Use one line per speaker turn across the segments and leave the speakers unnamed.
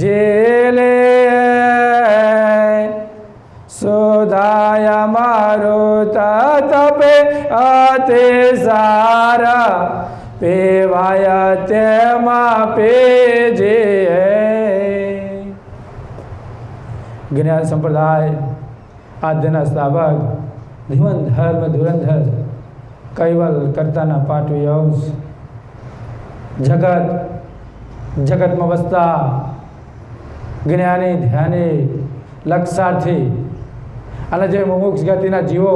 જેલે સુદાય મારો તપે અતિ સારા પેવાય તેમાં પેજે જ્ઞાન સંપ્રદાય, આદ્યના સ્થાપક ધીમન ધર્મ ધુરંધર, કૈવલ કરતાના પાટવી અંશ, જગત, જગતમાં વસતા જ્ઞાની, ધ્યાની, લક્ષાર્થી. અને જે મુમુક્ષ ગતિના જીવો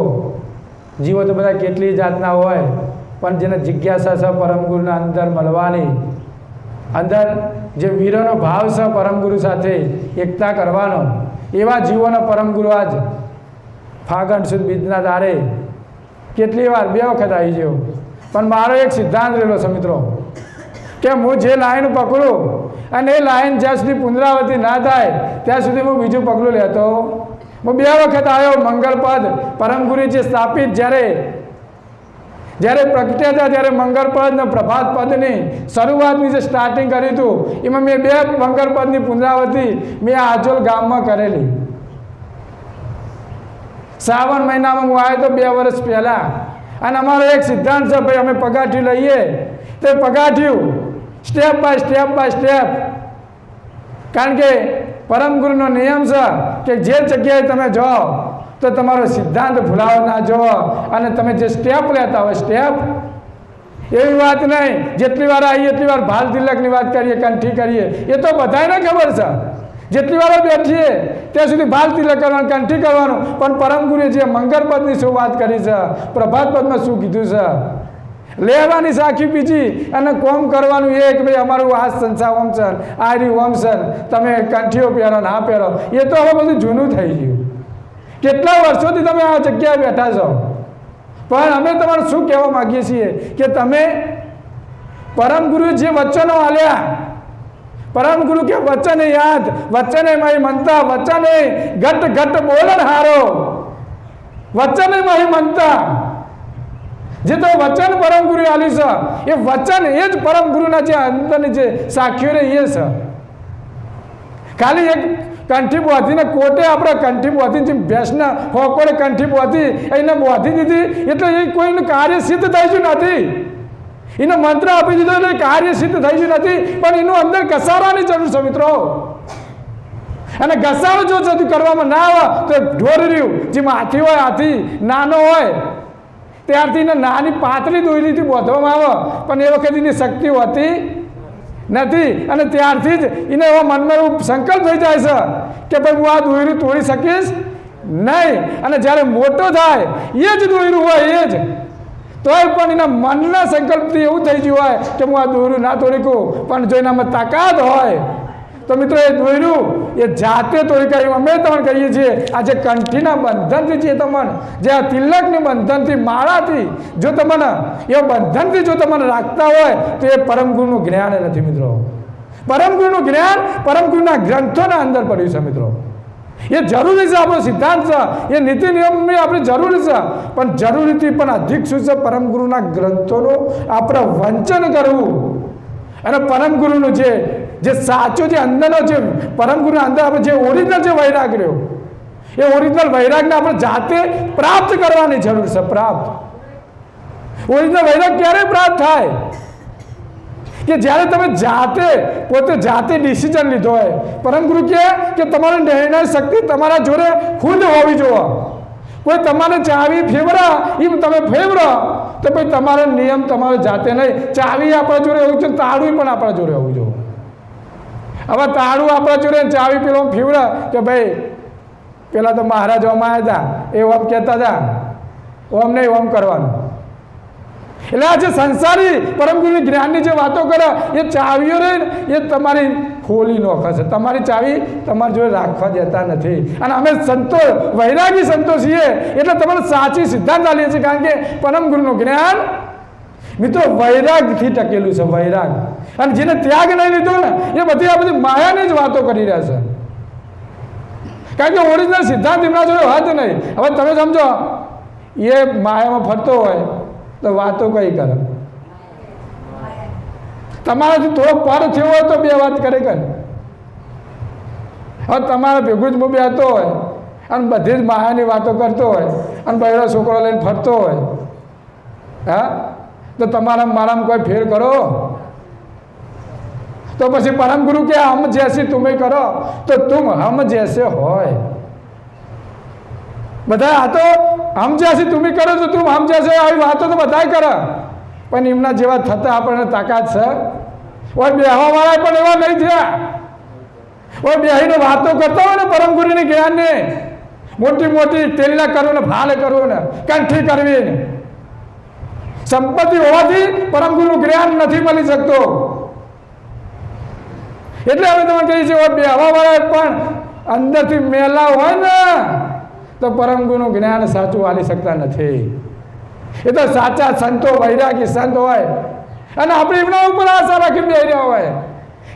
જીવો તો બધા કેટલી જાતના હોય, પણ જેને જિજ્ઞાસા છે પરમગુરુના અંદર મળવાની અંદર જે વીરોનો ભાવ છે પરમગુરુ સાથે એકતા કરવાનો, એવા જીવોનો પરમગુરુ આજ ફાગણ સુદ બીજના દારે કેટલી વાર બે વખત આવી ગયો. પણ મારો એક સિદ્ધાંત રહેલો છે મિત્રો, કે હું જે લાઈન પકડું અને એ લાઈન જ્યાં સુધી પુનરાવર્તિ ના થાય, ત્યાં સુધી હું બીજું પગલું લેતો. હું બે વખત આવ્યો મંગળપદ પરમગુરુ જે સ્થાપિત જ્યારે જ્યારે પ્રગટ્યા હતા ત્યારે મંગળપદ અને પ્રભાત પદની શરૂઆતની જે સ્ટાર્ટિંગ કર્યું હતું. એમાં મેં બે મંગળપદની પુનરાવૃત્તિ મેં આજોલ ગામમાં કરેલી. શ્રાવણ મહિનામાં હું આવ્યો તો બે વર્ષ પહેલાં. અને અમારો એક સિદ્ધાંત છે, ભાઈ અમે પગાઠી લઈએ. તે પગાઠ્યું step by step by step. કારણ કે પરમગુરુનો નિયમ છે કે જે જગ્યાએ તમે જાઓ તો તમારો સિદ્ધાંત ભૂલાવો ના જુઓ અને તમે જે સ્ટેપ લેતા હોય સ્ટેપ. એવી વાત નહીં, જેટલી વાર આવીએ એટલી વાર ભાલ તિલકની વાત કરીએ, કંઠી કરીએ. એ તો બધાને ખબર છે. જેટલી વાર બેઠીએ, ત્યાં સુધી ભાલ તિલક કરવાનું, કંઠી કરવાનું. પણ પરમગુરુએ જે મંગળ પદની શું વાત કરી છે, પ્રભાત પદમાં શું કીધું છે? લેવાની સાખી બીજી અને કોમ કરવાનું એ કે ભાઈ, અમારું આ સંસાર ઓમ છે આ રહ્યું ઓમ તમે કંઠીઓ પહેરો ના પહેરો. એ તો હવે બધું જૂનું થઈ ગયું. કેટલા વર્ષોથી તમે આ જગ્યાએ બેઠા છો? પણ અમે તમારે શું કહેવા માગીએ છીએ કે તમે પરમ ગુરુ જે વચનો આલ્યા, પરમ ગુરુ કે વચને યાદ, વચને મારી મનતા, વચને ઘટ ઘટ બોલણ હારો, વચને મારી મનતા જે તો વચન પરમ ગુરુ આલ્યું છે. એ વચન એ જ પરમ ગુરુના જે અંદરની જે રે એ છે. ખાલી એક કંઠી બોધીને કોટે આપણે કંઠી બોધી જેમ ભેંસના હોકોડે કંઠી બોધી એને બોધી દીધી, એટલે એ કોઈનું કાર્ય સિદ્ધ થઈ ગયું નથી. એનો મંત્ર આપી દીધો એટલે કાર્ય સિદ્ધ થઈ ગયું નથી. પણ એનું અંદર ઘસારાની જરૂર છે મિત્રો. અને ઘસારો જો કરવામાં ના આવે તો ઢોર રહ્યું, જેમાં હાથી હોય, હાથી નાનો હોય ત્યારથી એને નાની પાતળી દોરીથી બોધવામાં આવે, પણ એ વખત એની શક્તિ હોતી નથી. અને ત્યારથી જ એને એવો મનમાં એવું સંકલ્પ થઈ જાય છે કે ભાઈ, હું આ દોયરું તોડી શકીશ નહીં. અને જ્યારે મોટો થાય, એ જ દોયરું હોય, એ જ. તોય પણ એના મનના સંકલ્પથી એવું થઈ ગયું હોય કે હું આ દોયરું ના તોડી કહું પણ જો એનામાં તાકાત હોય તો મિત્રો એ દોર્યું એ જાતે તોડી કાઢ્યું અમે તમને કહીએ છીએ. આ જે કંઠીના બંધનથી છે તમને. જે આ તિલકની બંધનથી, માળાથી, જો તમને, એ બંધનથી જો તમને રાખતા હોય, તો એ પરમગુરુનું જ્ઞાન નથી મિત્રો. પરમગુરુનું જ્ઞાન પરમગુરુના ગ્રંથોના અંદર પડ્યું છે મિત્રો. એ જરૂરી છે આપણો સિદ્ધાંત છે. એ નીતિ નિયમની આપણે જરૂરી છે. પણ જરૂરીથી પણ અધિક શું છે? પરમગુરુના ગ્રંથોનું આપણે વંચન કરવું. અને પરમગુરુનું જે જે સાચો જે અંદરનો જે પરમગુરુના અંદર આપણે જે ઓરિજિનલ જે વૈરાગ રહ્યો, એ ઓરિજિનલ વૈરાગને આપણે જાતે પ્રાપ્ત કરવાની જરૂર છે, પ્રાપ્ત. ઓરિજિનલ વૈરાગ ક્યારે પ્રાપ્ત થાય? કે જ્યારે તમે જાતે, પોતે જાતે ડિસિઝન લીધો હોય. પરમગુરુ કહે કે તમારી નિર્ણય શક્તિ તમારા જોડે ખુદ હોવી જોઈએ કોઈ તમારે ચાવી ફેવરા, એમ તમે ફેવરો, તો ભાઈ તમારો નિયમ તમારો જાતે નહીં. ચાવી આપણા જોડે હોવી જોઈએ તાળું પણ આપણા જોડે હોવું જોઈએ. હવે તાળું આપણા જોડે ચાવી પેલો ફીવડે કે ભાઈ, પેલા તો મહારાજ ઓમ આવ્યા હતા એ ઓમ કહેતા હતા ઓમ નહીં, ઓમ કરવાનું. એટલે આ જે સંસારી પરમ ગુરુ જ્ઞાનની જે વાતો કરે, એ ચાવીઓ રહે એ તમારી ખોલી નોખે તમારી ચાવી તમારી જોડે રાખવા દેતા નથી. અને અમે સંતો, વૈરાગી સંતો છીએ, એટલે તમારે સાચી સિદ્ધાંત આલીએ છીએ. કારણ કે પરમ ગુરુનું જ્ઞાન મિત્રો, વૈરાગથી ટકેલું છે, વૈરાગ. અને જેને ત્યાગ નહીં લીધો ને, એ બધી આ બધી માયાની જ વાતો કરી રહ્યા છે. કારણ કે ઓરિજિનલ સિદ્ધાંત એમના જોડે વાત નહીં. હવે તમે સમજો, એ માયામાં ફરતો હોય, તો વાતો કઈ કરે? તમારાથી થોડો પર થયો હોય તો બે વાત કરે કરે હવે તમારા ભેગું જ હું બેહતો હોય, અને બધી જ માયાની વાતો કરતો હોય, અને બહેરો છોકરો લઈને ફરતો હોય. હા? તો તમારા મારામાં કોઈ ફેર કરો? તો પછી પરમ ગુરુ કે, હમ જૈસી તમે કરો. તો તુમ હમ જૈસે હોય. બધા આ તો હમ જૈસી તમે કરો તો તું હમ જૈસે આવી વાતો તો બધાય કરે. પણ એમના જેવા થતા આપણને તાકાત છે. ઓય બેહવાવાળા પણ એવા નહીં થયા. ઓય બેહીને વાતો કરતા હોય ને પરમ ગુરુની જ્ઞાનને. મોટી મોટી તેલના કરવું ને ભાલે કરવું ને કંઠી કરવી ને સંપત્તિ હોવાથી પરમ ગુરુનું જ્ઞાન નથી મળી શકતો. એટલે હવે તમે કહી છે બે હવાવાળા પણ અંદરથી મેલા હોય ને, તો પરમ ગુરુનું જ્ઞાન સાચું વાલી શકતા નથી. એ તો સાચા સંતો, વૈરાગી સંત હોય. અને આપણે એમના ઉપર આશા રાખી બે રહ્યા હોય.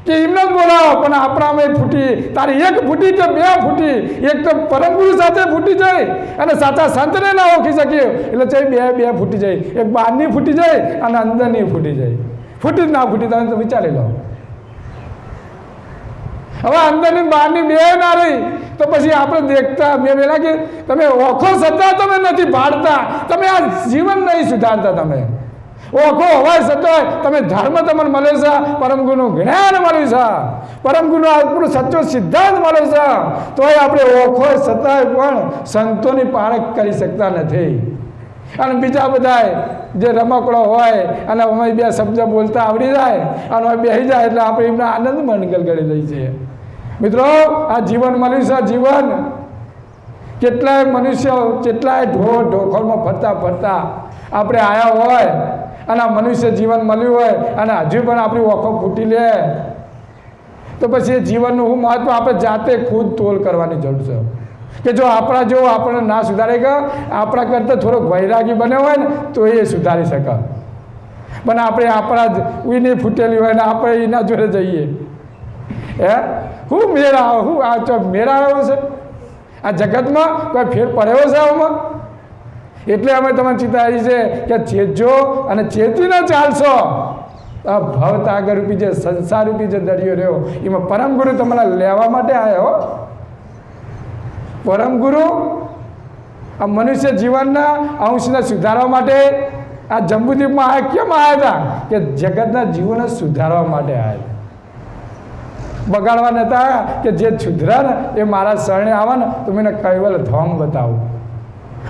કે એમને જ બોલાવો, પણ આપણામાં ફૂટી, તારી એક ફૂટી કે બે ફૂટી, એક તો પરમ ગુરુ સાથે ફૂટી જાય અને સાચા સંતને ના ઓળખી શકીએ. એટલે ચાઈ બે બે ફૂટી જાય. એક બહારની ફૂટી જાય અને અંદરની ફૂટી જાય. ફૂટી જ ના ફૂટી, તમે વિચારી લો. હવે અંદરની બહારની બે ના રહી, તો પછી આપણે દેખતા મેં પેલા કે તમે ઓખો સત્તા તમે નથી ભાડતા તમે આ જીવન નહીં સુધારતા તમે. ઓખો હોવાય છતાંય તમે ધર્મ તમને મળે છે, પરમ ગુરુનું જ્ઞાન મળે છે, પરમ ગુરુનો આપણું સચ્ચો સિદ્ધાંત મળે છે. તોય આપણે ઓખો છતાંય પણ સંતોની પારખ કરી શકતા નથી. અને બીજા બધાય જે રમકડો હોય, અને અમે બે શબ્દ બોલતા આવડી જાય, અને અમે બેસી જાય એટલે આપણે એમને આનંદ મંગલ કરી લઈ છીએ. મિત્રો, આ જીવન મળ્યું છે જીવન. કેટલાય મનુષ્યો, કેટલાય ઢો ઢોખરમાં ફરતા ફરતા આપણે આવ્યા હોય અને આ મનુષ્ય જીવન મળ્યું હોય અને હજુ પણ આપણી ઓખો ફૂટી લે. તો પછી એ જીવનનું હું મહત્વ? આપણે જાતે ખુદ તોલ કરવાની જરૂર છે. કે જો આપણા જો આપણને ના સુધારે કે આપણા કરતાં થોડોક વૈરાગી બન્યો હોય ને, તો એ સુધારી શકે. પણ આપણે આપણા જ ઉઈની ફૂટેલી હોય ને, આપણે એના જોડે જઈએ. હે? હું મેળા, હું આ મેળા આવ્યો છે. આ જગતમાં કોઈ ફેર પડ્યો છે આમાં? એટલે અમે તમને ચિંતા આવી છે કે ચેતજો અને ચેતીને ચાલશો. આ ભવતાગર રૂપી જે સંસાર રૂપી જે દરિયો રહ્યો, એમાં પરમ ગુરુ તમારા લેવા માટે આવ્યો પરમ ગુરુ આ મનુષ્ય જીવનના અંશને સુધારવા માટે આ જંબુદ્વીપમાં આ કેમ આવ્યા હતા? કે જગતના જીવનને સુધારવા માટે આવ્યા બગાડવા નતા કે જે સુધરા એ મારા શરણે આવે ને તો મને કૈવલ ધોમ બતાવું.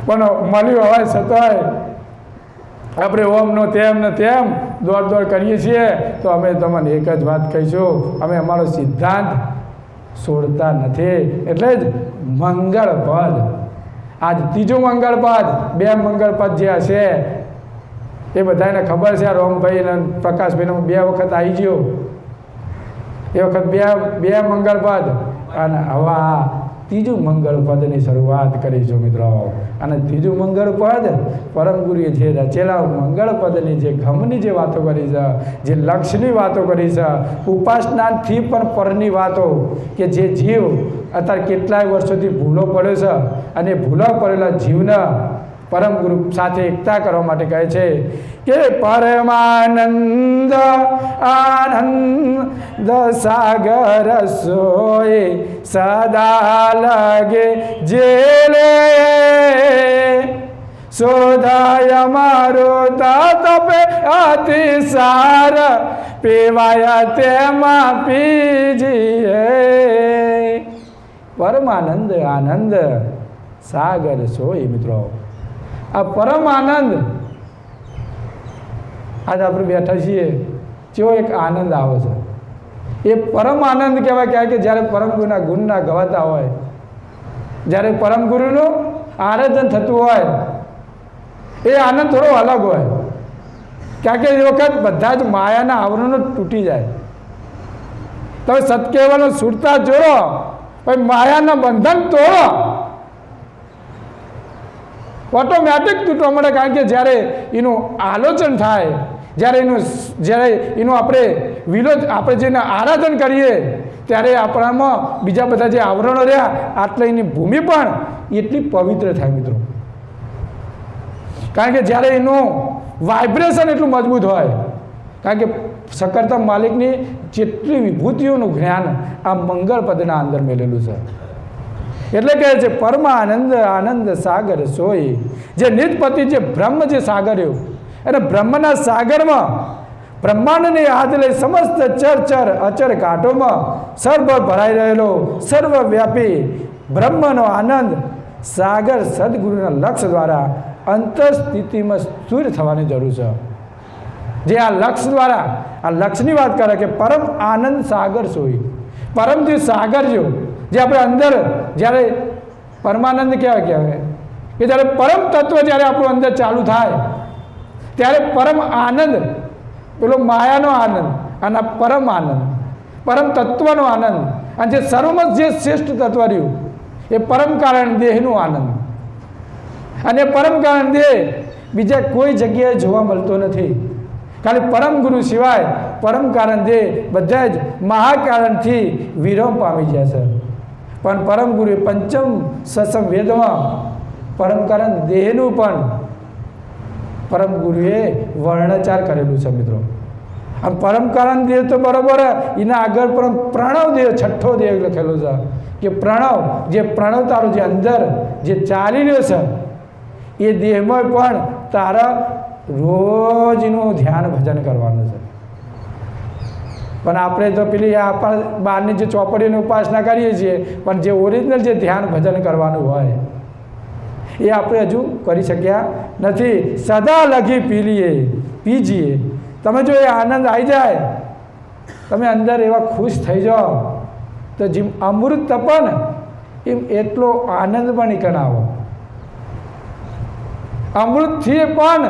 પણ મળ્યું હવે છતાંય આપણે ઓમ નો તેમ દોડ દોડ કરીએ છીએ, તો અમે તમને એક જ વાત કહીશું, અમે અમારો સિદ્ધાંત છોડતા નથી. એટલે જ મંગળ પદ. આજ ત્રીજું મંગળ બે મંગળ પદ જે હશે, એ બધાને ખબર છે રોમભાઈ અને પ્રકાશભાઈને બે વખત આવી ગયો. એ વખત બે બે મંગળ પદ. અને હવા ત્રીજું મંગળ પદની શરૂઆત કરીશું મિત્રો. અને ત્રીજું મંગળ પદ જે રચેલા મંગળ પદની જે ગમની જે વાતો કરી છે, જે લક્ષ્યની વાતો કરી છે, ઉપાસનાથી પણ પરની વાતો કે જે જીવ અત્યારે કેટલાય વર્ષોથી ભૂલો પડ્યો છે અને ભૂલો પડેલા જીવને પરમ ગુરુ સાથે એકતા કરવા માટે કહે છે કે પરમાનંદ આનંદ સાગર સોય સદા લગે જેલે શોધાય મારો તપે અતિસાર પીવાય તેમાં પીજીએ પરમાનંદ, આનંદ, સાગર સોય મિત્રો. આ પરમ આનંદ. આજે આપણે બેઠા છીએ જેવો એક આનંદ આવે છે. એ પરમ આનંદ કહેવાય ક્યાં કે જ્યારે પરમ ગુરુના ગુણના ગવાતા હોય, જ્યારે પરમ ગુરુનું આરાધન થતું હોય, એ આનંદ થોડો અલગ હોય. કારણ કે એ વખત બધા જ માયાના આવરણો તૂટી જાય. તમે સત્કેવલનો સુરતા જોડો પછી માયાના બંધન તોડો. ઓટોમેટિક તૂટવા મળે કારણ કે જ્યારે એનું આલોચન થાય, જ્યારે એનું જ્યારે એનું આપણે વિરોધ, આપણે જેને આરાધન કરીએ, ત્યારે આપણામાં બીજા બધા જે આવરણો રહ્યા, આટલે એની ભૂમિ પણ એટલી પવિત્ર થાય મિત્રો. કારણ કે જ્યારે એનું વાઇબ્રેશન એટલું મજબૂત હોય, કારણ કે સકરતા માલિકની જેટલી વિભૂતિઓનું જ્ઞાન આ મંગળ પદના અંદર મેળેલું છે. એટલે કહે છે, પરમાનંદ આનંદ સાગર સોય. જે નિતપતિ જે બ્રહ્મ જે સાગર એવું. અને બ્રહ્મના સાગરમાં બ્રહ્માંડની હાથ લઈ સમસ્ત ચર ચર અચર કાંઠોમાં સર્વ ભરાઈ રહેલો, સર્વવ્યાપી બ્રહ્મનો આનંદ સાગર સદગુરુના લક્ષ દ્વારા અંતરસ્થિતિમાં સ્થિર થવાની જરૂર છે. જે આ લક્ષ દ્વારા, આ લક્ષની વાત કરે કે પરમ આનંદ સાગર સોય. પરમથી સાગર જો જે આપણે અંદર જ્યારે પરમાનંદ કહેવાય કહેવાય કે જ્યારે પરમ તત્વ જ્યારે આપણું અંદર ચાલુ થાય, ત્યારે પરમ આનંદ, પેલો માયાનો આનંદ અને પરમ આનંદ, પરમ તત્વનો આનંદ, અને જે સર્વમાં જે શ્રેષ્ઠ તત્વ રહ્યું, એ પરમ કારણ દેહનું આનંદ. અને પરમ કારણ દેહ બીજા કોઈ જગ્યાએ જોવા મળતો નથી. ખાલી પરમ ગુરુ સિવાય પરમ કારણ દેહ બધા જ મહાકારણથી વિરમ પામી ગયા છે. પણ પરમ ગુરુએ પંચમ સત્સંગ વેદમાં પરમ કારણ દેહનું પણ પરમ ગુરુએ વર્ણચાર કરેલું છે મિત્રો. આમ પરમ કારણ દેહ તો બરાબર એના આગળ પરમ પ્રણવ દેહ, છઠ્ઠો દેહ લખેલો છે. કે પ્રણવ, જે પ્રણવ તારું જે અંદર જે ચાલી રહ્યો છે, એ દેહમાં પણ તારા રોજનું ધ્યાન ભજન કરવાનું છે. પણ આપણે તો પેલી આપણા બહારની જે ચોપડીની ઉપાસના કરીએ છીએ, પણ જે ઓરિજિનલ જે ધ્યાન ભજન કરવાનું હોય, એ આપણે હજુ કરી શક્યા નથી. સદા લગી પી લઈએ પીજીએ. તમે જો એ આનંદ આવી જાય, તમે અંદર એવા ખુશ થઈ જાઓ, તો જે અમૃત તપન એમ એટલો આનંદ પણ નીકળાવો અમૃતથી પણ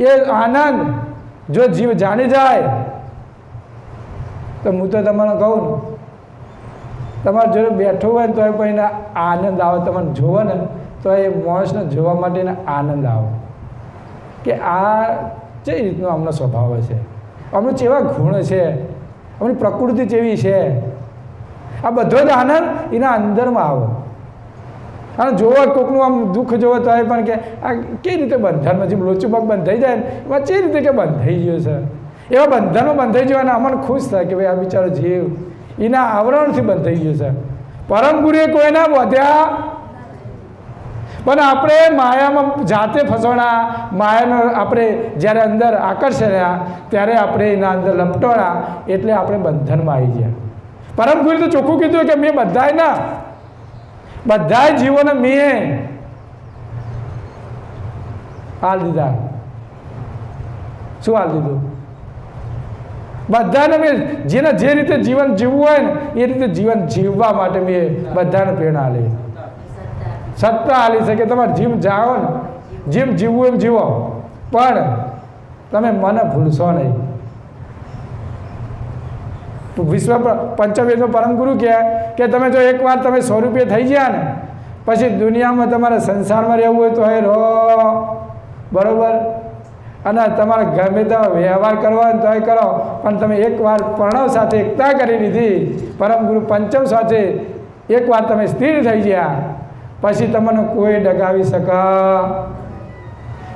એ આનંદ જો જીવ જાણી જાય તો હું તો તમને કહું ને, તમારે જોડે બેઠું હોય ને તો પણ એને આનંદ આવે. તમને જોવો ને, તો એ માણસને જોવા માટે આનંદ આવે. કે આ જે રીતનો અમનો સ્વભાવ છે અમને કેવા ગુણ છે? અમની પ્રકૃતિ કેવી છે? આ બધો જ આનંદ એના અંદરમાં આવો. અને જોવો કોકનું આમ દુઃખ જોવો તો એ પણ કે આ કેવી રીતે બંધનમાં જેમ લોચું પગ બંધાઈ જાય ને, એમાં કેવી રીતે કે બંધાઈ ગયો છે? એવા બંધનો બંધાઈ અને અમને ખુશ થાય કે ભાઈ આ બિચારો જીવ. એના આવરણથી બંધાઈ ગયો છે. પરમ ગુરુએ કોઈના વધ્યા પણ આપણે માયામાં જાતે ફસવાના માયાનો આપણે જ્યારે અંદર આકર્ષણ્યા ત્યારે આપણે એના અંદર લપટોણા એટલે આપણે બંધનમાં આવી ગયા. પરમ ગુરુએ તો ચોખ્ખું કીધું કે મેં બધાય ના, બધાય જીવોને મેં હાલ દીધા. શું હાલ દીધું? બધાને મેં જેને જે રીતે જીવન જીવવું હોય ને, એ રીતે જીવન જીવવા માટે મેં બધાને પ્રેરણા આલી સત્તા આલી છે કે તમારે જીમ જાઓ ને, જીમ જીવવું એમ જીવો. પણ તમે મને ભૂલશો નહીં. વિશ્વ પંચવેદનો પરમ ગુરુ કહે કે તમે જો એકવાર તમે સો રૂપિયા થઈ ગયા ને, પછી દુનિયામાં તમારે સંસારમાં રહેવું હોય તો હે રહો. બરાબર? અને તમારે ગમે તો વ્યવહાર કરવા હોય તો એ કરો. પણ તમે એકવાર પ્રણવ સાથે એકતા કરી લીધી. પરમ ગુરુ પંચમ સાથે એકવાર તમે સ્થિર થઈ ગયા. પછી તમને કોઈ ડગાવી શક.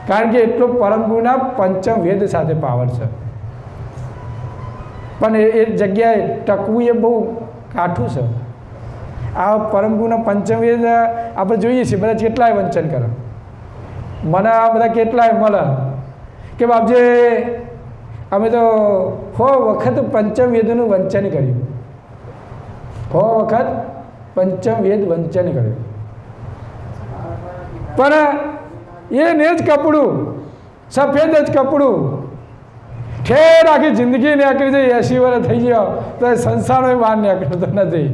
કારણ કે એટલું પરમ ગુરુના પંચમ વેદ સાથે પાવર છે. પણ એ જગ્યાએ ટકવું એ બહુ કાઠું છે. આ પરમગુના પંચમવેદ આપણે જોઈએ છીએ. બધા કેટલાય વંચન કરે. મને આ બધા કેટલાય મળે. કે બાપજે, અમે તો હો વખત પંચમવેદનું વંચન કર્યું. હો વખત પંચમવેદ વંચન કર્યું. પણ એને જ કપડું, સફેદ જ કપડું. ઠેર આખી જિંદગી નીકળી જાય એસી વર્ષ થઈ ગયો, તો એ સંસારનો બહાર નીકળતો નથી.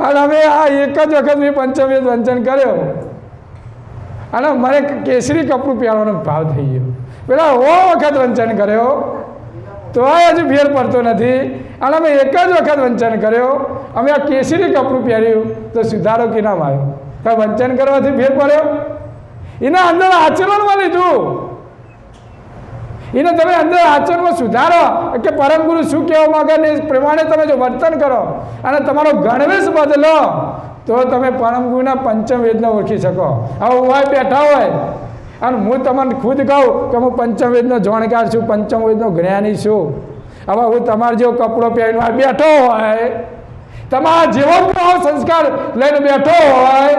અને અમે આ એક જ વખત મેં પંચમવેદ વંચન કર્યો. અને મને કેસરી કપડું પહેરવાનો ભાવ થઈ ગયો. પેલા ઓ વખત વંચન કર્યો. તોય હજુ ફેર પડતો નથી. અને અમે એક જ વખત વંચન કર્યો. અમે આ કેસરી કપડું પહેર્યું. તો સુધારો કિનામ આવ્યો? કાંઈ વંચન કરવાથી ફેર પડ્યો? એના અંદર આચરણમાં લીધું. એને તમે અંદર આચરણમાં સુધારો. કે પરમ ગુરુ શું કહેવા માગે ને એ પ્રમાણે તમે જો વર્તન કરો. અને તમારો ગણવેશ બદલો. તો તમે પરમ ગુરુના પંચમ વેદને ઓળખી શકો. હવે હોય બેઠા હોય. અને હું તમને ખુદ કહું કે હું પંચમવેદનો જાણકાર છું, પંચમવેદનો જ્ઞાની છું. હવે હું તમારો જેવો કપડો પહેરીને આ બેઠો હોય, તમારા જેવો સંસ્કાર લઈને બેઠો હોય,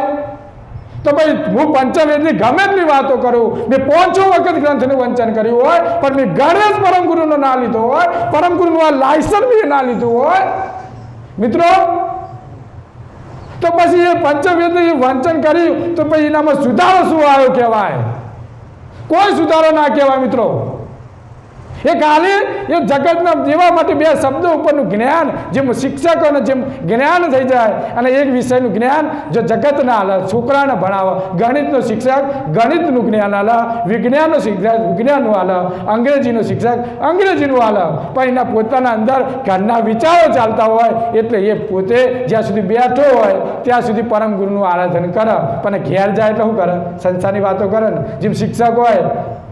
તો ભાઈ હું પંચવેદની ગમે એટલી વાતો કરું, મેં પાંચો વખત ગ્રંથનું વંચન કર્યું હોય, પણ મેં ગણેશ પરમ ગુરુનો ના લીધો હોય, પરમ ગુરુનું આ લાયસન્સ બી ના લીધું હોય. મિત્રો, તો પછી એ પંચવેદનું વંચન કર્યું, તો પછી એનામાં સુધારો શું આવ્યો કહેવાય? કોઈ સુધારો ના કહેવાય મિત્રો. એ ખાલી એ જગતના જીવા માટે બે શબ્દો ઉપરનું જ્ઞાન, જેમ શિક્ષકોને જેમ જ્ઞાન થઈ જાય, અને એક વિષયનું જ્ઞાન જો જગતના હાલે છોકરાને ભણાવે. ગણિતનો શિક્ષક, ગણિતનું જ્ઞાન હાલે વિજ્ઞાનનો શિક્ષક, વિજ્ઞાનનું હાલે અંગ્રેજીનો શિક્ષક, અંગ્રેજીનું હાલે પણ એના પોતાના અંદર ઘરના વિચારો ચાલતા હોય, એટલે એ પોતે જ્યાં સુધી બેઠો હોય ત્યાં સુધી પરમ ગુરુનું આરાધન કરે, પણ ઘેર જાય એટલે શું કરે? સંસારની વાતો કરે ને. જેમ શિક્ષક હોય,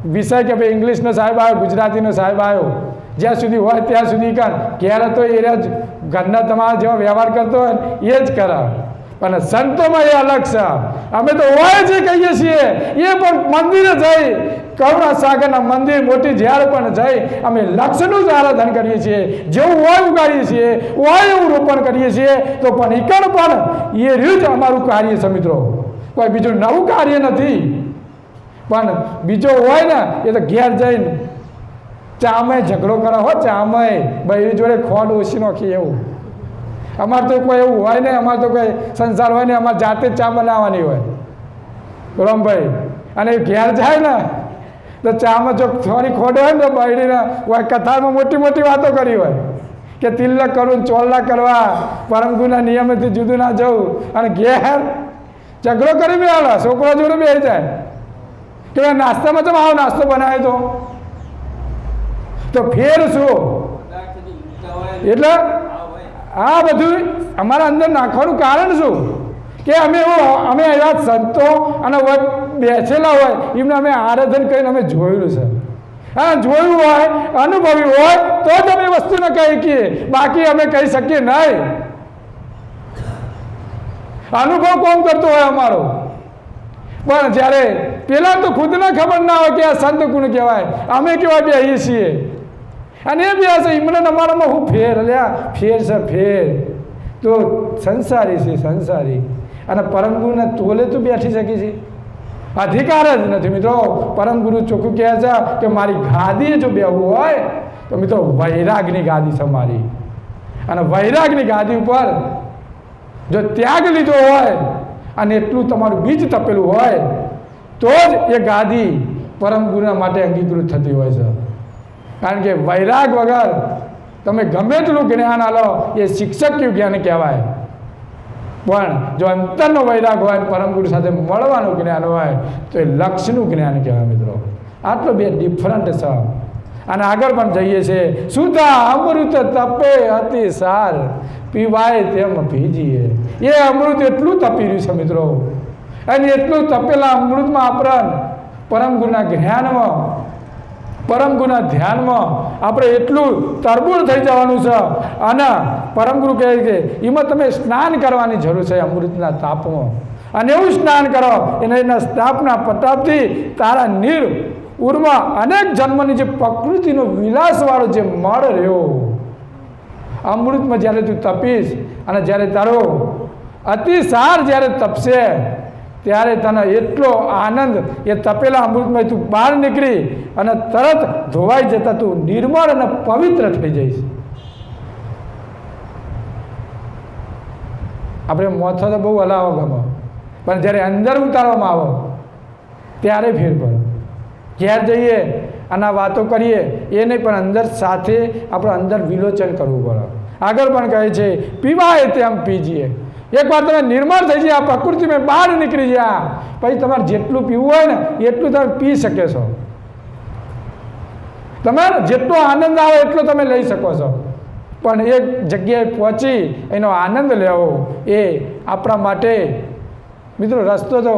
વિષય કે ભાઈ ઇંગ્લિશનો સાહેબ આવ્યો, ગુજરાતીનો સાહેબ આવ્યો, જ્યાં સુધી હોય ત્યાં સુધી કર. ઘેર તો એ જ. ઘરના તમારા જેવા વ્યવહાર કરતો હોય એ જ કરે. પણ સંતોમાં એ અલગ છે. અમે તો હોય જે કહીએ છીએ. એ પણ મંદિરે જઈ, કરુણા સાગરના મંદિર મોટી જ્યારે પણ જઈ, અમે લક્ષનું જ આરાધન કરીએ છીએ. જેવું હોય ઉગાડીએ છીએ, હોય એવું રોપણ કરીએ છીએ, તો પણ એકણ પણ એ રહ્યું જ અમારું કાર્ય છે મિત્રો. કોઈ બીજું નવું કાર્ય નથી. પણ બીજો હોય ને, એ તો ઘેર જઈને ચામય ઝઘડો કરે હો, ચામય. ભાઈ જોડે ખોડ ઓછી નાખી એવું. અમારે તો કોઈ એવું હોય નહીં અમારે તો કોઈ સંસાર હોય નહીં અમારે જાતે જ ચા બનાવવાની હોય. રોમભાઈ અને એ ઘેર જાય ને તો ચામાં જો થોડી ખોડે હોય ને તો બૈરીને હોય કથામાં મોટી મોટી વાતો કરી હોય કે તિલક કરું ચોલ્લા કરવા પરમગુના નિયમેથી જુદું ના જવું અને ઘેર ઝઘડો કરી બી આવે છોકરો જોડે બે જાય. કે નાસ્તામાં તમે આવો નાસ્તો બનાવે તો. તો ફેર શું? એટલે આ બધું અમારા અંદર નાખવાનું કારણ શું? કે અમે અમે એવા સંતો અને બેસેલા હોય, એમને અમે આરાધન કરીને અમે જોયેલું છે. હા, જોયું હોય અનુભવ્યું હોય, તો જ અમે વસ્તુને કહી શકીએ. બાકી અમે કહી શકીએ નહીં. અનુભવ કોણ કરતો હોય અમારો? પણ જ્યારે, પેલા તો ખુદને ખબર ના હોય કે આ સંત કોણ કહેવાય. અમે કેવા બેહીએ છીએ? અને એ બી હશે ઇમરાન અમારામાં હું ફેર અલ્યા, ફેર છે, ફેર. તો સંસારી છે, સંસારી. અને પરમ ગુરુના તોલે તું બેઠી શકી છે? અધિકાર જ નથી મિત્રો. પરમ ગુરુ ચોખ્ખું કહે છે કે મારી ગાદીએ જો બેહવું હોય, તો મિત્રો વૈરાગની ગાદી છે મારી. અને વૈરાગની ગાદી ઉપર જો ત્યાગ લીધો હોય અને એટલું તમારું બીજ તપેલું હોય, તો જ એ ગાદી પરમ ગુરુના માટે અંગીકૃત થતી હોય છે. કારણ કે વૈરાગ વગર તમે ગમે તેટલું જ્ઞાન આલો, એ શિક્ષકનું જ્ઞાન કહેવાય. પણ જો અંતરનો વૈરાગ હોય, પરમ ગુરુ સાથે મળવાનું જ્ઞાન હોય, તો એ લક્ષ્યનું જ્ઞાન કહેવાય મિત્રો. આટલો બે ડિફરન્ટ છે. અને આગળ પણ જઈએ છીએ. સુધા અમૃત તપે અતિ સાર, પીવાય તેમ ભીજીએ. એ અમૃત એટલું તપી રહ્યું છે મિત્રો. અને એટલું તપેલા અમૃતમાં આપરણ પરમ ગુરુના જ્ઞાનમાં પરમ ગુરુના ધ્યાનમાં આપણે એટલું તરબૂળ થઈ જવાનું છે. અને પરમ ગુરુ કહે છે એમાં તમે સ્નાન કરવાની જરૂર છે અમૃતના તાપમાં. અને એવું સ્નાન કરો, એને એના તાપના પ્રતાપથી તારા નીર, ઉર્મા અનેક જન્મની જે પ્રકૃતિનો વિલાસવાળો જે મળ રહ્યો. અમૃતમાં જ્યારે તું તપીશ અને જ્યારે તારો અતિસાર જ્યારે તપશે ત્યારે તને એટલો આનંદ, એ તપેલા અમૃતમાં તું બહાર નીકળી અને તરત ધોવાઈ જતા તું નિર્મળ અને પવિત્ર થઈ જઈશ. આપણે મોથો તો બહુ હલાવો ગમે. પણ જ્યારે અંદર ઉતારવામાં આવો, ત્યારે ફેર પડે. ઘેર જઈએ અને વાતો કરીએ, એ નહીં પણ અંદર સાથે આપણે અંદર વિલોચન કરવું પડે. આગળ પણ કહે છે, પીવાય તેમ પીજીએ. એકવાર તમે નિર્મળ થઈ ગયા, પ્રકૃતિમાં બહાર નીકળી ગયા, પછી તમારે જેટલું પીવું હોય ને, એટલું તમે પી શકે છો. તમે જેટલો આનંદ આવે એટલો તમે લઈ શકો છો. પણ એક જગ્યાએ પહોંચી એનો આનંદ લેવો એ આપણા માટે, મિત્રો, રસ્તો તો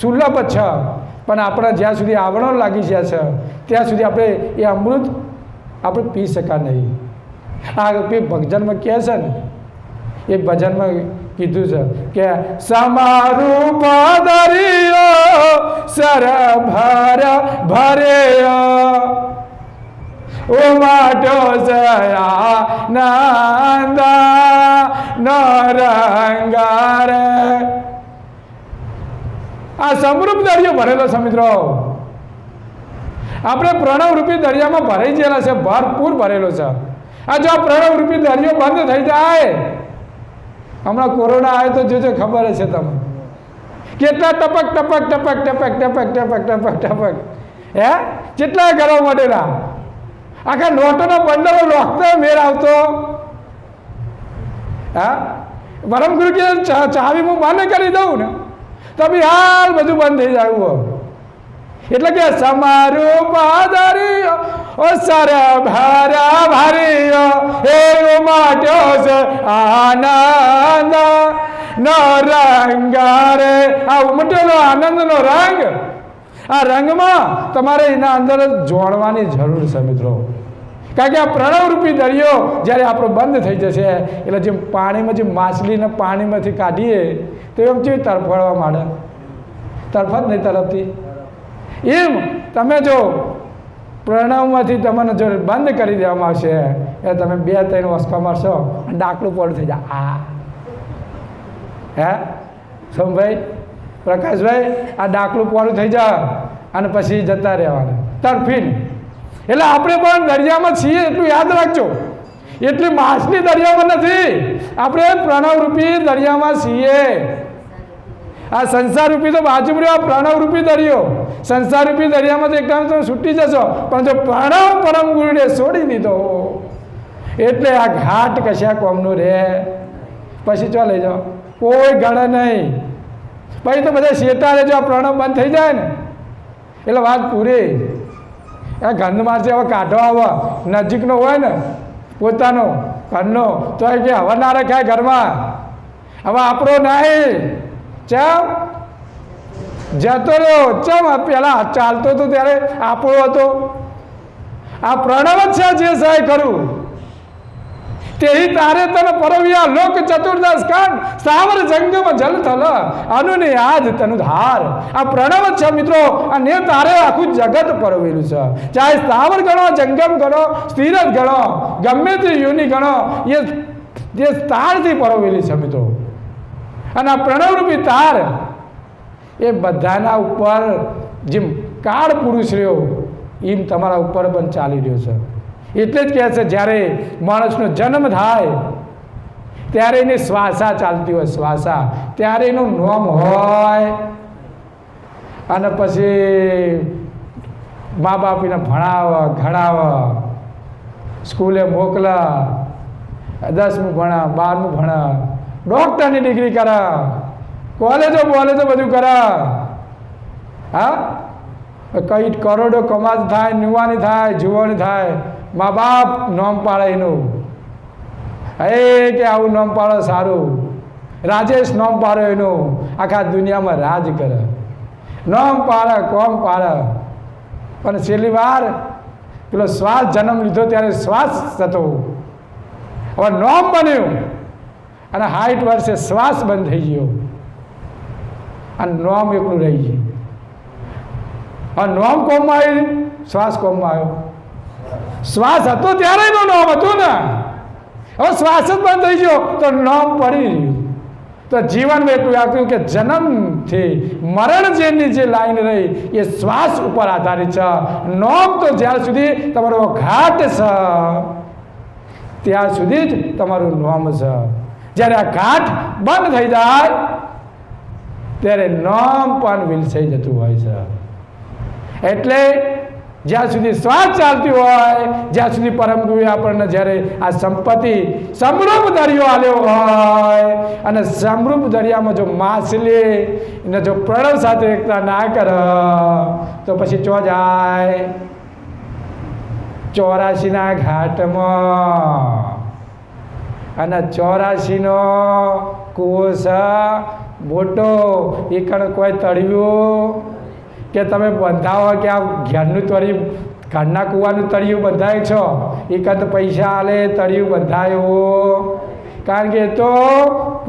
સુલભ જ છે. પણ આપણા જ્યાં સુધી આવરણ લાગી ગયા છે, ત્યાં સુધી આપણે એ અમૃત આપણે પી શકા નહીં. આ ભજનમાં કહે છે ને, એ ભજનમાં કીધું છે કે સમારું પદરિયો સર ભર ભરે ઓ માટો જયા નાંદા નરંગારે. આ સમૃદ્ધ દરિયો ભરેલો છે મિત્રો. આપણે પ્રણવરૂપી દરિયામાં ભરાઈ ગયેલા છે, ભરપૂર ભરેલો છે. આ જો આ પ્રણવરૂપી દરિયો બંધ થઈ જાય હમણાં કોરોના આવે તો જોજો, ખબર છે તમે કેટલા ટપક ટપક ટપક ટપક ટપક ટપક ટપક ટપક. હે? કેટલા ઘરો મળેલા આખા નોટોનો બંડલો લોકતો મેળ આવતો. હા? પરમગુરુ કે ચાવી હું બંધ કરી દઉં ને? તો બી હાલ બધું બંધ થઈ જાય એટલે કે સમારું પાદરીઓ ઓ સર ભરા ભારી હે માટ્યો છે આનંદ નો રંગ રે આ ઉમટેલો, આનંદનો રંગ. આ રંગમાં તમારે એના અંદર જોડવાની જરૂર છે, મિત્રો. કારણ કે આ પ્રણવરૂપી દરિયો જ્યારે આપણો બંધ થઈ જશે, એટલે જેમ પાણીમાં જે માછલીને પાણીમાંથી કાઢીએ, તો એમ જે તરફડવા માંડે. તરફ જ નહીં તરફથી એમ તમે જો પ્રણવમાંથી તમને જો બંધ કરી દેવામાં આવશે, એટલે તમે બે ત્રણ વસ્કા મારશો અને ડાકડું પડું થઈ જાય. આ. હે? સોમભાઈ, પ્રકાશભાઈ, આ ડાકલું પોળું થઈ જાવ અને પછી જતા રહેવાનું. તરફીન એટલે આપણે પણ દરિયામાં છીએ, એટલું યાદ રાખજો. એટલી માછલી દરિયામાં નથી. આપણે પ્રણવરૂપી દરિયામાં છીએ. આ સંસારરૂપી તો બાજુ રહ્યો, આ પ્રણવરૂપી દરિયો. સંસારરૂપી દરિયામાં તો એકદમ તમે છૂટી જશો, પણ જો પ્રણવ પરમ ગુરુને છોડી દીધો, એટલે આ ઘાટ કશા કોમનું રહે. પછી ચો લઈ જાઓ. કોઈ ગણે નહીં. પછી તો બધા શેતારે જો આ પ્રણવ બંધ થઈ જાય ને. એટલે વાત પૂરી. આ ગંધમાંથી હવે કાઢો આવે. નજીકનો હોય ને, પોતાનો ઘરનો, તો એ કે હવે ના રખાય ઘરમાં. હવે આપણો નહીં. ચમ? જતો રહ્યો. ચમ? પહેલાં ચાલતો હતો ત્યારે આપણો હતો. આ પ્રણવ જ છે, જે સહાય કરું. તેહી તારે તન પરવ્યા લોક ચતુર્દશ કાંડ. સાવર જંગમ જલ થલ. અનુને આજ તનુ ધાર. આ પ્રણવ છે મિત્રો અને તારે આખું જગત પરવેલું છે. ચાહે સ્થાવર ગણો, જંગમ ગણો સ્થિર ગણો, ગમે તે યુનિ ગણો, એ જે તારથી પરવેલી છે મિત્રો. અને આ પ્રણવરૂપી તાર એ બધાના ઉપર જેમ કાળ પુરુષ રહ્યો, એમ તમારા ઉપર પણ ચાલી રહ્યો છે. એટલે જ કહે છે, જ્યારે માણસનો જન્મ થાય, ત્યારે એની શ્વાસા ચાલતી હોય, શ્વાસા. ત્યારે એનું નોમ હોય. અને પછી મા બાપ એને ભણાવ ઘણાવે સ્કૂલે મોકલા, દસમું ભણા, બારમું ભણા, ડૉક્ટરની ડિગ્રી કરા, કોલેજો બોલેજો બધું કરા. હા? કઈ કરોડો કમાત થાય, નિવાની થાય, જુવાની થાય. મા બાપ નોમ પાડે એનું. એ કે આવું નોમ પાડો સારું. રાજેશ નોમ પાડો એનું. આખા દુનિયામાં રાજ કરે. નોમ પાડે, કોમ પાડે. પણ છેલ્લી વાર પેલો શ્વાસ જન્મ લીધો ત્યારે શ્વાસ થતો. હવે નોમ બન્યું. અને હાઈટ વર્ષે શ્વાસ બંધ થઈ ગયો. અને નોમ એકલું રહી ગયું. અને નોમ કોમમાં આવ્યું? શ્વાસ કોમમાં આવ્યો. શ્વાસ હતો ત્યારે એનું નામ હતું ને. હવે શ્વાસ જ બંધ થઈ ગયો. તો નામ પડી રહ્યું. તો જીવનમાં એટલું આપ્યું કે જન્મથી મરણ જેની જે લાઈન રહી, એ શ્વાસ ઉપર આધારિત છે. નોમ તો જ્યાં સુધી તમારો ઘાટ છે, ત્યાં સુધી જ તમારું નોમ છે. જ્યારે આ ઘાટ બંધ થઈ જાય, ત્યારે નોમ પણ વિલસાઈ જતું હોય છે. એટલે જ્યાં સુધી શ્વાસ ચાલતી હોય, જ્યાં સુધી પરમ ગુરુએ આપણને જ્યારે આ સંપત્તિ સમૃદ્ધ દરિયો આવ્યો હોય, અને સમૃદ્ધ દરિયામાં જો માછલી ને જો પ્રણવ સાથે એકતા ના કરે, તો પછી ચો જાય? ચોરાશીના ઘાટમાં. અને ચોરાશીનો કૂવો છે મોટો એ કોઈ તળિયું કે તમે બંધાવો કે આ ઘેરનું તળિયું, ઘરના કૂવાનું તળિયું બંધાય છો? એ કદ પૈસા આલે, તળિયું બંધાયું. કારણ કે તો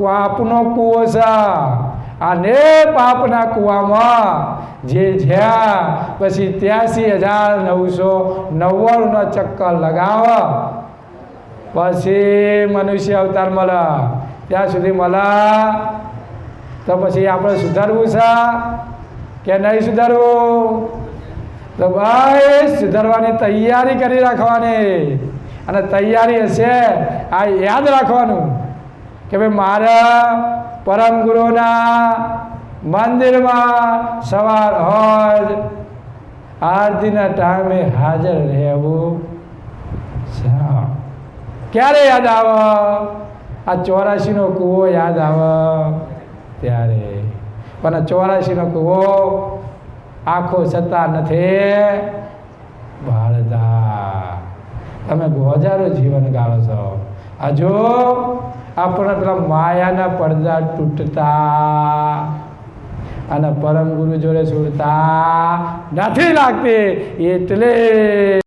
પાપનો કૂવો છે. અને પાપના કૂવામાં જે જ્યાં પછી ત્યાસી હજાર નવસો નવ્વાણુંના ચક્કર લગાવો. પછી મનુષ્ય અવતાર મળે. ત્યાં સુધી મળે. તો પછી આપણે સુધારવું છે? કે નહીં સુધારવું? તો ભાઈ, સુધારવાની તૈયારી કરી રાખવાની. અને તૈયારી હશે, આ યાદ રાખવાનું કે ભાઈ મારા પરમ ગુરુના મંદિરમાં સવાર હોય આરતીના ટાઈમે હાજર રહેવું. ક્યારે યાદ આવે? આ ચોરાશીનો કૂવો યાદ આવે? ત્યારે. પણ ચોરાશીનો કૂવો આખો સત્તા નથી. ભાળતા તમે ગોજારો જીવન ગાળો છો. હજુ આપણે પેલા માયાના પડદા તૂટતા અને પરમ ગુરુ જોડે છોડતા નથી લાગતી. એટલે